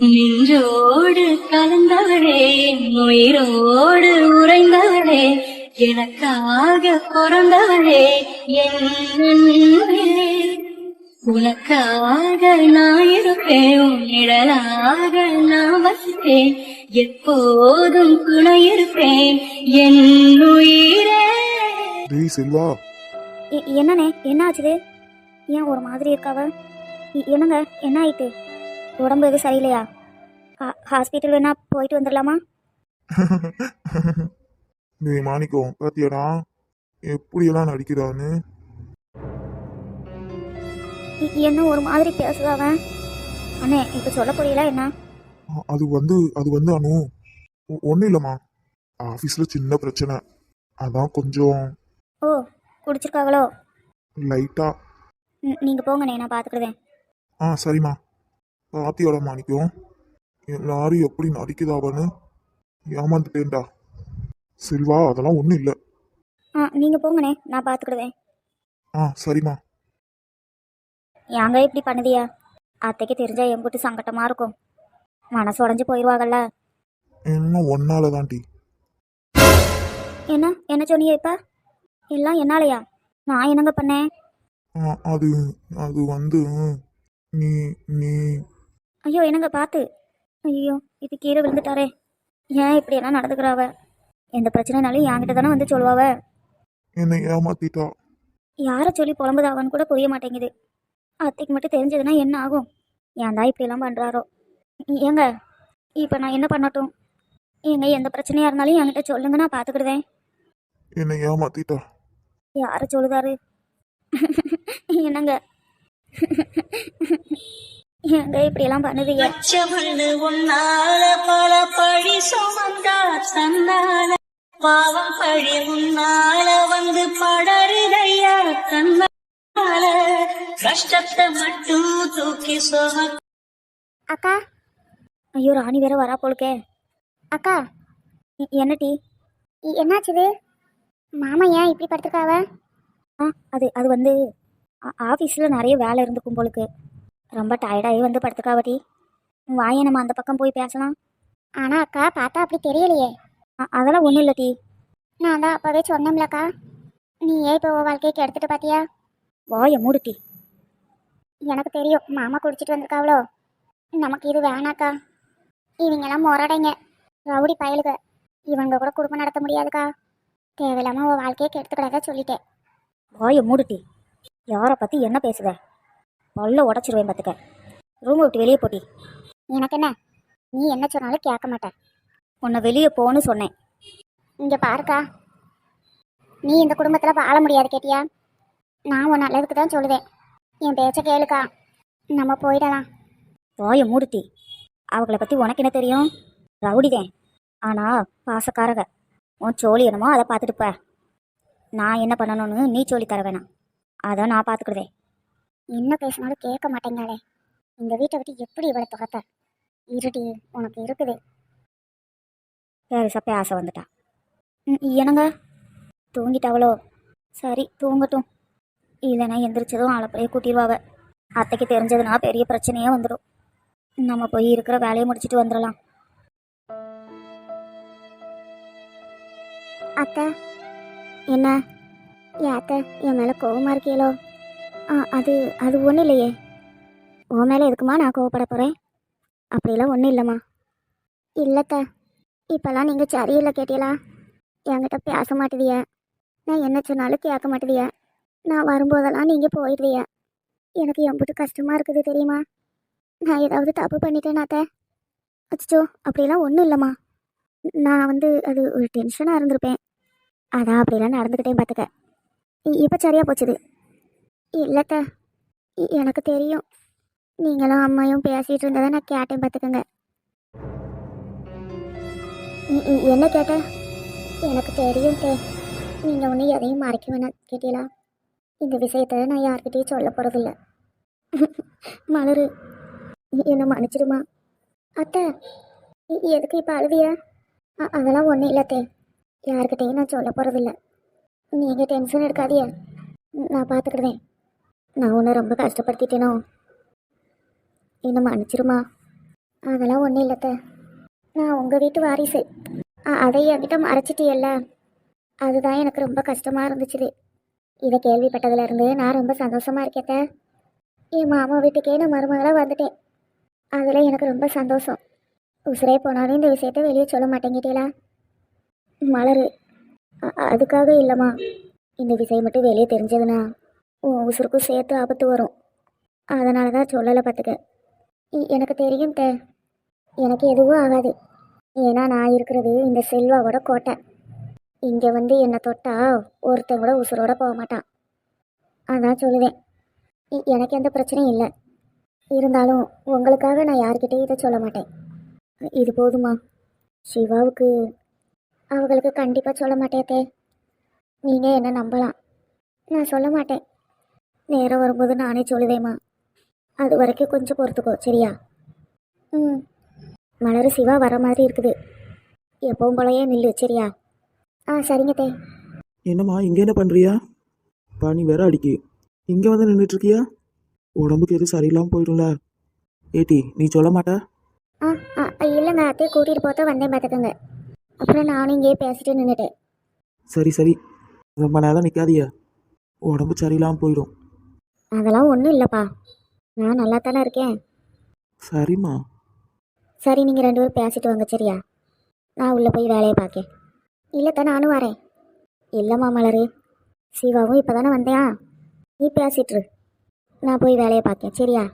நின்றோடு கலந்தவளே உயிரோடு உறைந்தவளே எனக்காக பிறந்தவளே என் அன்பே. உனக்காக நான் இருப்பேன் உன் நிழலாக நான் வசிப்பேன் எப்போதும் துணை இருப்பேன் என் உயிரே. டேய் செல்வா. என்னண்ணே? என்ன ஆச்சுது ஏன் ஒரு மாதிரி இருக்காவ? என்னங்க? என்ன ஆயிட்டு உடம்பு எதுவும் சரியில்லையா? ஹாஸ்பிட்டல் வேணா போயிட்டு வந்துடலாமா? டேய் மாணிக்கம் பாத்தியாடா? எப்படியெல்லாம் நடிக்கிறான்னு? என்ன ஒரு மாதிரி பேசுதாவ அண்ணே இப்போ சொல்ல புரியல என்ன? அது வந்து அது வந்து அனு ஒன்றும் இல்லைம்மா. ஆஃபீஸில் சின்ன பிரச்சனை. அதான் கொஞ்சம் ஓ குடிச்சிருக்காங்களோ? லைட்டாக ம், நீங்க போங்கண்ணே நான் பார்த்துக்கிடுவேன் ஆ சரிம்மா. பாத்தியாடா மாணிக்கம் எல்லாரும் எப்படி நடிக்குதாவன்னு ஏமாந்துட்டேன்டா. செல்வா அதெல்லாம் ஒன்றும் இல்லை. ஆ நீங்க போங்கண்ணே நான் பார்த்துக்கிடுவேன் ஆ சரிம்மா. ஏங்க இப்படி பண்ணுதியா? அத்தைக்கு தெரிஞ்சா எம்புட்டு சங்கட்டமா இருக்கும். மனசு உடஞ்சு போயிடுவாங்கல்ல இன்னும் ஒன்னால தான்டி என்ன என்ன சொன்னீங்க இப்ப? எல்லாம் என்னாலயா? நான் என்னங்க பண்ணேன்? ஆ, அது அது வந்து நீ நீ ஐயோ என்னங்க பார்த்து? ஐயோ இது கீழே விழுந்துட்டாரே. ஏன் இப்படி எல்லாம் நடந்துக்கிறாவ எந்த பிரச்சனைனாலும் என்கிட்ட தானே வந்து சொல்லுவாவ? என்னை ஏமாத்திட்டா? யாரை சொல்லி புலம்புதாவன்னு கூட புரிய மாட்டேங்குது. அத்தைக்கு மட்டும் தெரிஞ்சதுன்னா என்ன ஆகும்? ஏன்டா இப்படியெல்லாம் பண்ணுறாரோ ஏங்க இப்போ நான் என்ன பண்ணட்டும்? ஏங்க எந்த பிரச்சனையாக இருந்தாலும் என்கிட்ட சொல்லுங்க நான் பார்த்துக்கிடுவேன். என்னை ஏமாத்திட்டா? யாரை சொல்லுதாரு? என்னங்க? ஏங்க இப்படியெல்லாம் பச்சமண்ணு உன்னால பல பழி சுமந்தா தன்னால பாவம் பழி உன்னால வந்து படருதையா தன்னால கஷ்டத்தை மட்டும் தூக்கி சும அக்கா ஐயோ ராணி வேற வரா போலுக்கே. அக்கா இ- என்ன டீ இ- என்னாச்சுது? மாமா ஏன் இப்படி படுத்துருக்காவ? ஆ அது அது வந்து ஆஃபீஸில் நிறைய வேலை இருந்துக்கும் போலுக்கு. ரொம்ப டயர்டாகி வந்து படுத்துக்காவ டீ வாயை நம்ம அந்த பக்கம் போய் பேசலாம். ஆனால் அக்கா பார்த்தா அப்படி தெரியலையே. அதெல்லாம் ஒன்றும் இல்லை டீ. நான் தான் அப்போவே சொன்னேன்லக்கா நீ ஏன் இப்போ வாழ்க்கைக்கு எடுத்துட்டு பார்த்தியா வாயை மூடு டீ. எனக்கு தெரியும் மாமா குடிச்சிட்டு வந்திருக்காவளோ. நமக்கு இது வேணாக்கா இவங்கெல்லாம் முரடைங்க. ரவுடி பயலுக. இவங்க கூட குடும்பம் நடத்த முடியாதுக்கா. தேவையில்லாம உன் வாழ்க்கையை கெடுத்துக்கிடாத சொல்லிட்டேன். வாயை மூடுட்டி யாரை பற்றி என்ன பேசுத பல்ல உடச்சிருவேன் பார்த்துக்க. ரூமை விட்டு வெளியே போட்டி எனக்கு என்ன? நீ என்ன சொன்னாலும் கேட்க மாட்டேன். உன்னை வெளியே போன்னு சொன்னேன். இங்கே பாருக்கா. நீ இந்த குடும்பத்தில் வாழ முடியாது கேட்டியா? நான் உன் நல்லதுக்கு தான் சொல்லுவேன் என் பேச்ச கேளுக்கா. நம்ம போயிடலாம். வாய மூடுத்தி. அவங்கள பற்றி உனக்கு என்ன தெரியும்? ரவுடிதேன். ஆனா பாசக்காரக. உன் சோழி என்னமோ அதை பார்த்துட்டு போ நான் என்ன பண்ணணும்னு நீ சொல்லி தர வேணாம். அதை நான் பார்த்துக்கிடுவேன் என்ன பேசினாலும் கேட்க மாட்டேங்காளே. இந்த வீட்டை விட்டு எப்படி இவளை துரத்த? இருடி உனக்கு இருக்குது. பெருசா பேச வந்துட்டா. ம், என்னங்க? தூங்கிட்டாவளோ? சரி தூங்கட்டும். இல்லைன்னா எந்திரிச்சதும் அலப்பறையே கூட்டிடுவாவ. அத்தைக்கு தெரிஞ்சதுன்னா பெரிய பிரச்சனையே வந்துடும். நம்ம போய் இருக்கிற வேலையை முடிச்சிட்டு வந்துடலாம். அத்தை என்ன? ஏன் அத்தை என் மேலே கோவமாக இருக்கீங்களோ? ஆ அது அது ஒன்றும் இல்லையே. உன் மேலே எதுக்குமா நான் கோவப்பட போகிறேன் அப்படிலாம் ஒன்றும் இல்லைம்மா. இல்லைத்த இப்போல்லாம் நீங்கள் சரியில்லை கேட்டீங்களா என்கிட்ட பேச மாட்டுதிய. நான் என்ன சொன்னாலும் கேட்க மாட்டுதிய. நான் வரும்போதெல்லாம் நீங்கள் போயிடுதிய. எனக்கு எம்பிட்டு கஷ்டமாக இருக்குது தெரியுமா? நான் ஏதாவது தப்பு பண்ணிட்டேனாத்த அச்சோ அப்படிலாம் ஒன்றும் இல்லைம்மா. நான் வந்து அது ஒரு டென்ஷனாக இருந்திருப்பேன். அதான் அப்படிலாம் நடந்துக்கிட்டேன் பார்த்துக்க இப்போ சரியாக போச்சுது. இல்லைத்த இ- எனக்கு தெரியும். நீங்களும் அம்மாயும் பேசிகிட்டு இருந்ததை நான் கேட்டேன் பார்த்துக்குங்க. என்ன கேட்ட? எனக்கு தெரியும் தே. நீங்கள் ஒன்றும் எதையும் மறைக்க வேணாம் கேட்டீங்களா இந்த விஷயத்த நான் யார்கிட்டையும் சொல்ல போகிறதில்ல மலரு என்னை மன்னிச்சிடுமா? அத்தை எதுக்கு இப்போ அழுதியா அ- அதெல்லாம் ஒன்றும் இல்லத்தே யார்கிட்டையும் நான் சொல்ல போகிறதில்ல நீங்கள் டென்ஷன் எடுக்காதியா நான் பார்த்துக்கிடுவேன். அதெல்லாம் ஒன்றும் இல்லத்த நான் உங்கள் வீட்டு வாரிசு. அதை என்கிட்ட மறைச்சிட்டியல்ல. அதுதான் எனக்கு ரொம்ப கஷ்டமாக இருந்துச்சு இதை கேள்விப்பட்டதுலேருந்து நான் ரொம்ப சந்தோஷமாக இருக்கேத்த என் மாமா வீட்டுக்கே நான் மருமகளாக வந்துட்டேன். அதில் எனக்கு ரொம்ப சந்தோஷம். உசுரே போனாலும் இந்த விஷயத்த வெளியே சொல்ல மாட்டேங்கிட்டீங்களா? மலரு. அதுக்காக இல்லைம்மா. இந்த விஷயம் மட்டும் வெளியே தெரிஞ்சதுன்னா உன் உசுருக்கும் சேர்த்து ஆபத்து வரும். அதனால தான் சொல்லலை பார்த்துக்க. இ- எனக்கு தெரியும் தே. எனக்கு எதுவும் ஆகாது. ஏன்னா நான் இருக்கிறது இந்த செல்வாவோட கோட்டை. இங்கே வந்து என்னை தொட்டா ஒருத்தன் கூட உசுரோட போக மாட்டான். அதான் சொல்லுவேன் இ- எனக்கு எந்த பிரச்சனையும் இல்லை. இருந்தாலும் உங்களுக்காக நான் யார்கிட்டையும் இதை சொல்ல மாட்டேன். இது போதுமா? சிவாவுக்கு. அவங்களுக்கு கண்டிப்பாக சொல்ல மாட்டேத்தே நீங்கள் என்ன நம்பலாம்? நான் சொல்ல மாட்டேன். நேரம் வரும்போது நானே சொல்லுவேம்மா. அது வரைக்கும் கொஞ்சம் பொறுத்துக்கோ சரியா? ம். மலர் சிவா வர மாதிரி இருக்குது. எப்பவும் போலயே நில்லு சரியா? ஆ சரிங்க தே. என்னம்மா இங்கே என்ன பண்ணுறியா பனி வேற அடிக்கு. இங்கே வந்து நின்றுட்டு இருக்கியா உடம்புக்கு எதுவும் சரியில்லாமல் போயிடும்ல ஏட்டி நீ சொல்ல மாட்ட? ஆ ஆ இல்லைங்க அத்தையை கூட்டிகிட்டு போத்த வந்தேன் பார்த்துக்கோங்க அப்புறம் நானும் இங்கேயே பேசிட்டு நின்றுட்டேன் சரி சரி. ரொம்ப நேரம் நிற்காதிய உடம்பு சரியில்லாமல் போயிடும். அதெல்லாம் ஒன்றும் இல்லைப்பா. நான் நல்லா தானே இருக்கேன். சரிம்மா. சரி நீங்கள் ரெண்டு பேரும் பேசிட்டு வாங்க சரியா? நான் உள்ளே போய் வேலையை பார்க்கேன். இல்லைத்த நானும் வரேன். இல்லைம்மா மலரு. சிவாவும் இப்போ தானே வந்தேன் நீ பேசிட்டுரு நான் போய் வேலையை பார்க்கேன் சரியா?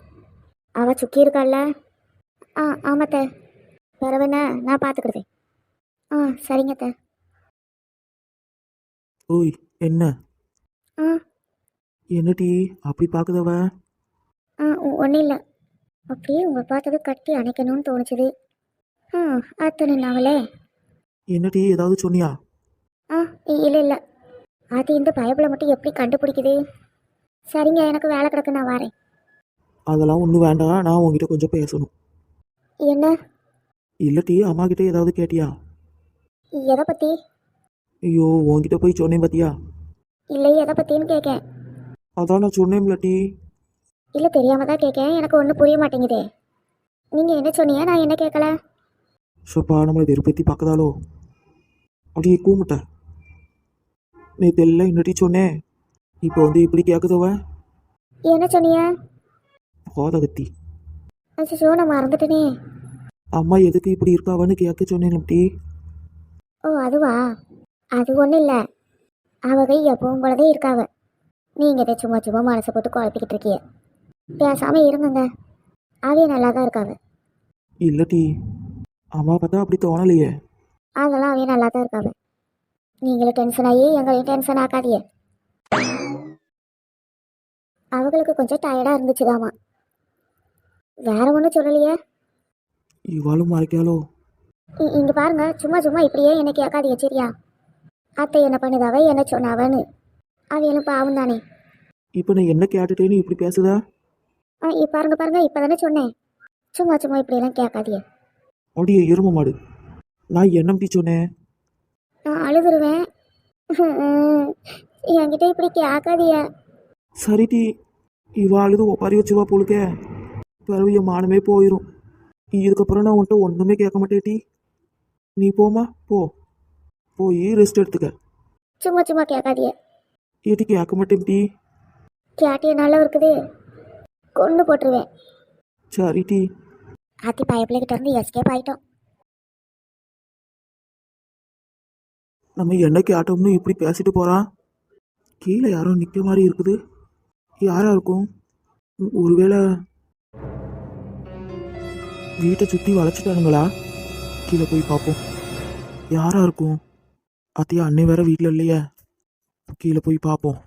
அவள் சுக்கி இருக்காள்ல? ஆ ஆமாத்த. பிறவென்ன நான் பார்த்துக்கிடுதேன். ஆ சரிங்கத்த. ஓய் என்ன? ஆ என்ன டீ அப்படி பார்க்குதவ ஆ ஒன்றும் இல்லை. அப்படியே உங்களை பார்த்தது கட்டி அணைக்கணும்னு தோணுச்சுது ஆ அத்தனை நாவலே என்ன டீ ஏதாவது சொன்னியா? ஆ இல்லை இல்லை. அது இந்த பயபிளை மட்டும் எப்படி கண்டுபிடிக்குது? சரிங்க எனக்கு வேலை கிடக்கு நான் வரேன். அதெல்லாம் ஒன்றும் வேண்டாம் நான் உங்ககிட்ட கொஞ்சம் பேசணும். என்ன? இல்லை டீ அம்மா கிட்ட ஏதாவது கேட்டியா? எதை பற்றி ஐயோ உன்கிட்ட போய் சொன்னேன் பார்த்தியா இல்லை எதை பற்றின்னு கேட்கேன். அதான் நான் சொன்னேன்ல டீ இல்லை தெரியாம தான் கேட்கேன் எனக்கு ஒன்றும் புரிய மாட்டேங்குதே. நீங்கள் என்ன சொன்னீங்க? நான் என்ன கேட்கல ஷப்பா நம்மளை வெறுப்பேத்தி பார்க்கதாலோ அப்படியே கூமுட்டேன் நேற்று எல்லாம் என்னடி சொன்னேன் இப்போ வந்து இப்படி கேட்குதவ என்ன சொன்னீங்க? கோதகத்தி அச்சோ நான் மறந்துட்டேனே. அம்மா எதுக்கு இப்படி இருக்காவன்னு கேட்க சொன்னேன் டி ஓ அதுவா? அது ஒன்றும் இல்லை. அவகை எப்பவும் போலதே இருக்காவ நீங்கள் இதை சும்மா சும்மா மனசை போட்டு குழப்பிக்கிட்டு இருக்கிய? பேசாமல் இருங்கங்க. அவைய நல்லா தான் இருக்காவ இல்லை டி அம்மா பார்த்தா அப்படி தோணலையே. அதெல்லாம் அவைய நல்லா தான் இருக்காவ நீங்களும் டென்ஷன் ஆகி எங்களையும் டென்ஷன் ஆக்காதீங்க. அவங்களுக்கு கொஞ்சம் டயர்டாக இருந்துச்சுதாமா வேற ஒன்றும் சொல்லலையே? இவாளும் மறைக்காலோ இ- இங்க பாருங்க சும்மா சும்மா இப்படியே என்ன கேட்காதீங்க சரியா? அத்தை என்ன பண்ணுதாவ என்ன சொன்னாவன்னு. அவையெல்லாம் பாவம் தானே. இப்போ நான் என்ன கேட்டுட்டேன்னு இப்படி பேசுதா? ஆ இ- பாருங்க பாருங்க இப்பதானே சொன்னேன். சும்மா சும்மா இப்படியெல்லாம் கேட்காதீங்க. அப்படியே எரும மாடு. நான் என்ன டி சொன்னேன்? நான் அழுதுருவேன். என்கிட்ட இப்படி கேட்காதீங்க. சரி டி. இவா அழுது ஒப்பாரி வச்சுவா போலுக்கே. பிறகு என் மானமே போயிடும் இதுக்கப்புறம் நான் உன்கிட்ட ஒன்றுமே கேட்க மாட்டேன் டி. நீ போமா போ. போய் ரெஸ்ட் எடுத்துக்க. சும்மா சும்மா கேட்காதீங்க. ஏட்டி கேட்க மாட்டேன் டி கேட்டிய நல்லா இருக்குது. கொண்டு போட்டுருவேன். சரி டி ஆத்தி பயப்பிள்ளைகிட்ட இருந்து எஸ்கேப் ஆயிட்டோம். நம்ம என்ன கேட்டோம்னு இப்படி பேசிட்டு போறான் கீழே யாரோ நிற்க மாதிரி இருக்குது. யாரா இருக்கும்? ஒருவேளை வீட்டை சுற்றி வளைச்சிட்டானுங்களா கீழே போய் பார்ப்போம். யாரா இருக்கும்? அத்தையா அன்னை வேற வீட்டில் இல்லையே. கீழே போய் பார்ப்போம்.